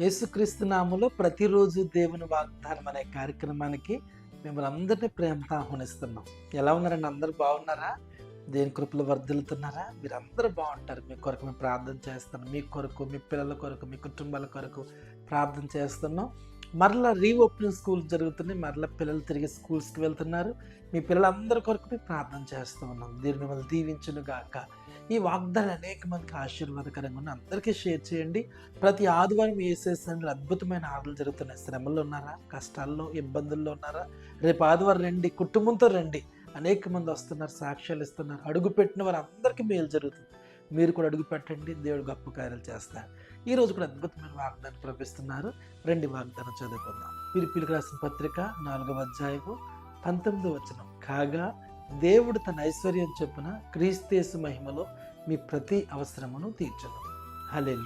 యేసుక్రీస్తు నామంలో ప్రతిరోజు దేవుని వాగ్దానం అనే కార్యక్రమానికి మిమ్మల్ని అందరినీ ప్రేమతో ఆహ్వానిస్తున్నాం. ఎలా ఉన్నారండి? అందరూ బాగున్నారా? దేని కృపలు వర్ధిల్లుతున్నారా? మీరందరూ బాగుంటారు. మీ కొరకు మేము ప్రార్థన చేస్తున్నాం. మీ కొరకు మీ పిల్లల కొరకు మీ కుటుంబాల కొరకు ప్రార్థన చేస్తున్నాం. మరలా రీఓపెనింగ్ స్కూల్ జరుగుతున్నాయి. మరలా పిల్లలు తిరిగి స్కూల్స్కి వెళ్తున్నారు. మీ పిల్లలందరి కొరకు మేము ప్రార్థన చేస్తూ ఉన్నాం. దీన్ని మిమ్మల్ని దీవించును గాక ఈ వాగ్దాలు అనేక మందికి ఆశీర్వాదకరంగా ఉన్న అందరికీ షేర్ చేయండి. ప్రతి ఆదివారం వేసేసండి అద్భుతమైన ఆటలు జరుగుతున్నాయి శ్రమల్లో ఉన్నారా? కష్టాల్లో ఇబ్బందుల్లో ఉన్నారా? రేపు ఆదివారం రండి. కుటుంబంతో రండి. అనేక మంది వస్తున్నారు సాక్ష్యాలు ఇస్తున్నారు. అడుగు పెట్టిన వారు అందరికీ మేలు జరుగుతుంది. మీరు కూడా అడుగు పెట్టండి. దేవుడు గొప్ప కార్యాలు చేస్తారు. ఈరోజు కూడా అద్భుతమైన వాగ్దానం ప్రవేశిస్తున్నారు రెండు వాగ్దానం చదువుకుందాం. పిలిపిలికి రాసిన పత్రిక నాలుగవ అధ్యాయము పంతొమ్మిది వచనం. కాగా దేవుడు తన ఐశ్వర్యం చొప్పున క్రీస్తేసు మహిమలో మీ ప్రతి అవసరమును తీర్చను. హలే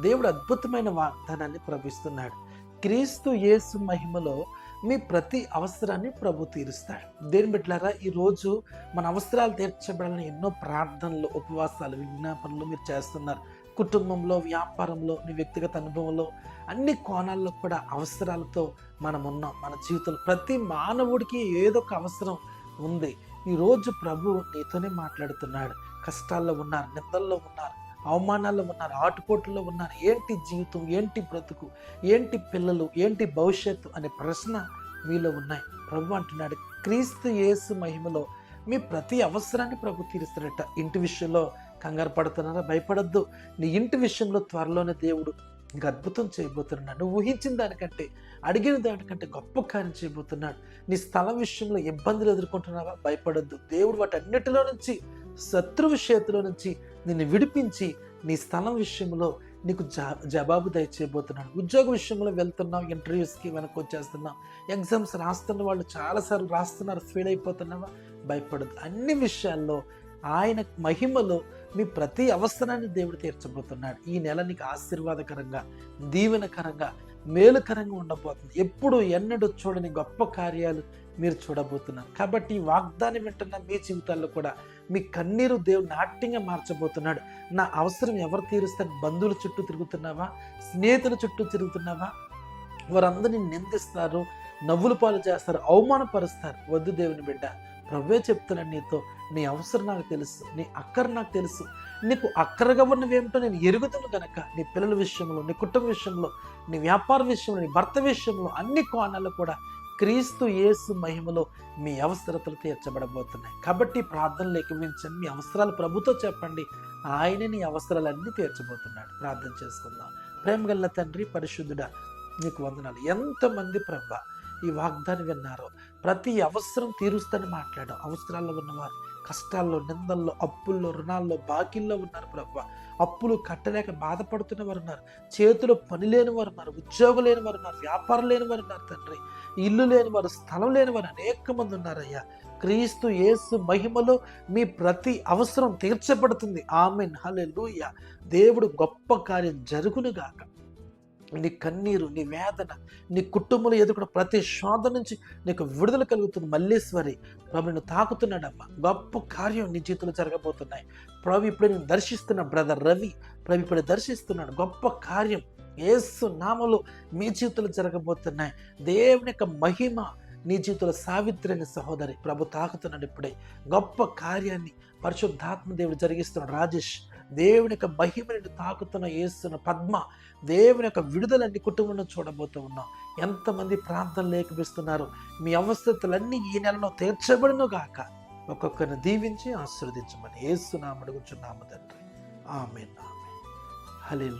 దేవుడు అద్భుతమైన వాగ్దానాన్ని ప్రవేశిస్తున్నాడు క్రీస్తు యేసు మహిమలో మీ ప్రతి అవసరాన్ని ప్రభు తీరుస్తాడు. దేని బిడ్డలారా ఈరోజు మన అవసరాలు తీర్చబడాలని ఎన్నో ప్రార్థనలు ఉపవాసాలు విజ్ఞాపనలు మీరు చేస్తున్నారు. కుటుంబంలో వ్యాపారంలో మీ వ్యక్తిగత అనుభవంలో అన్ని కోణాల్లో కూడా అవసరాలతో మనం ఉన్నాం మన జీవితంలో ప్రతి మానవుడికి ఏదో ఒక అవసరం ఉంది. ఈరోజు ప్రభు నీతోనే మాట్లాడుతున్నాడు. కష్టాల్లో ఉన్నారు నిందల్లో ఉన్నారు. అవమానాల్లో ఉన్నారు ఆటుపోట్లలో ఉన్నారు. ఏంటి జీవితం? ఏంటి బ్రతుకు? ఏంటి పిల్లలు? ఏంటి భవిష్యత్తు? అనే ప్రశ్న మీలో ఉన్నాయి. ప్రభు అంటున్నాడు క్రీస్తు యేసు మహిమలో మీ ప్రతి అవసరాన్ని ప్రభు తీరుస్తారట ఇంటి విషయంలో కంగారు పడుతున్నారా? భయపడద్దు. నీ ఇంటి విషయంలో త్వరలోనే దేవుడు ఇంకా అద్భుతం చేయబోతున్నాడు. నువ్వు ఊహించిన దానికంటే అడిగిన దానికంటే గొప్ప కార్యం చేయబోతున్నాడు. నీ స్థలం విషయంలో ఇబ్బందులు ఎదుర్కొంటున్నావా? భయపడద్దు. దేవుడు వాటన్నిటిలో నుంచి శత్రువు చేతిలో నుంచి నిన్ను విడిపించి నీ స్థలం విషయంలో నీకు జా జవాబు దయచేయబోతున్నాడు. ఉద్యోగ విషయంలో వెళ్తున్నావు ఇంటర్వ్యూస్కి వెనక్కి వచ్చేస్తున్నావు. ఎగ్జామ్స్ రాస్తున్న వాళ్ళు చాలాసార్లు రాస్తున్నారు ఫెయిల్ అయిపోతున్నావా? భయపడదు అన్ని విషయాల్లో ఆయన మహిమలో మీ ప్రతి అవసరాన్ని దేవుడు తీర్చబోతున్నాడు. ఈ నెల నీకు ఆశీర్వాదకరంగా దీవెనకరంగా మేలుకరంగా ఉండబోతుంది. ఎప్పుడు ఎన్నడూ చూడని గొప్ప కార్యాలు మీరు చూడబోతున్నారు. కాబట్టి ఈ వాగ్దానం వింటున్న మీ జీవితాల్లో కూడా మీ కన్నీరు దేవుడు నాట్యంగా మార్చబోతున్నాడు. నా అవసరం ఎవరు తీరుస్తారు? బంధువుల చుట్టూ తిరుగుతున్నావా? స్నేహితుల చుట్టూ తిరుగుతున్నావా? వారందరినీ నిందిస్తారు నవ్వులు పాలు చేస్తారు అవమానపరుస్తారు. వద్దు దేవుని బిడ్డ ప్రవ్వే చెప్తున్నాను నీతో నీ అవసరం నాకు తెలుసు నీ అక్కర నాకు తెలుసు. నీకు అక్కరగా ఉన్నవేమిటో నేను ఎరుగుతాను కనుక నీ పిల్లల విషయంలో నీ కుటుంబ విషయంలో నీ వ్యాపార విషయంలో నీ భర్త విషయంలో అన్ని కోణాల్లో కూడా క్రీస్తు యేసు మహిమలో మీ అవసరతలు తీర్చబడబోతున్నాయి. కాబట్టి ప్రార్థనలు ఎక్కించండి మీ అవసరాలు ప్రభుతో చెప్పండి. ఆయన నీ అవసరాలన్నీ తీర్చబోతున్నాడు. ప్రార్థన చేసుకుందాం. ప్రేమగల్ల తండ్రి పరిశుద్ధుడా నీకు వందనాలు. ఎంతమంది ప్రభ ఈ వాగ్దానం విన్నారో ప్రతి అవసరం తీరుస్తాను మాట్లాడాం అవసరాల్లో ఉన్నవారు కష్టాల్లో నిందల్లో అప్పుల్లో రుణాల్లో బాకీల్లో ఉన్నారు ప్రభు. అప్పులు కట్టలేక బాధపడుతున్న వారు ఉన్నారు చేతిలో పని లేని వారు ఉన్నారు ఉద్యోగం లేని వారు ఉన్నారు వ్యాపారం లేని వారు ఉన్నారు తండ్రి. ఇల్లు లేని వారు స్థలం లేని వారు అనేక మంది ఉన్నారయ్యా. క్రీస్తు యేసు మహిమలో మీ ప్రతి అవసరం తీర్చబడుతుంది. ఆమెన్. హల్లెలూయా. దేవుడు గొప్ప కార్యం జరుగునుగాక నీ కన్నీరు నీ వేదన నీ కుటుంబంలో ఎదుర్కొన్న ప్రతి శోధ నుంచి నీకు విడుదల కలుగుతుంది. మల్లేశ్వరి ప్రభు నిన్ను తాకుతున్నాడమ్మా. గొప్ప కార్యం నీ జీవితంలో జరగబోతున్నాయి. ప్రభు ఇప్పుడు నేను దర్శిస్తున్న బ్రదర్ రవి ప్రభు ఇప్పుడు దర్శిస్తున్నాడు. గొప్ప కార్యం ఏసు నామలు మీ జీవితంలో జరగబోతున్నాయి. దేవుని యొక్క మహిమ నీ జీవితంలో సావిత్రి అనే సహోదరి ప్రభు తాకుతున్నాడు ఇప్పుడే. గొప్ప కార్యాన్ని పరిశుద్ధాత్మ దేవుడు జరిగిస్తున్నాడు. రాజేష్ దేవుని యొక్క మహిమని తాకుతున్న ఏస్తున్న పద్మ దేవుని యొక్క విడుదలన్నీ కుటుంబంలో చూడబోతూ ఉన్నాం. ఎంతమంది ప్రాంతం లేఖపిస్తున్నారు మీ అవస్థతులన్నీ ఈ నెలలో తీర్చబడును గాక. ఒక్కొక్కరిని దీవించి ఆశీర్వదించమని ఏస్తున్నాము అడుగుచున్నాము తండ్రి. ఆమె హలే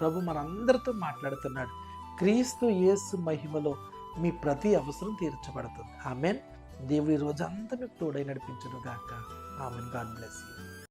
ప్రభు మనందరితో మాట్లాడుతున్నాడు. క్రీస్తు యేసు మహిమలో మీ ప్రతి అవసరం తీర్చబడుతుంది. ఆమెన్. దేవుడి రోజు అంతా మీకు తోడై నడిపించను గాక. ఆమెన్. God bless you.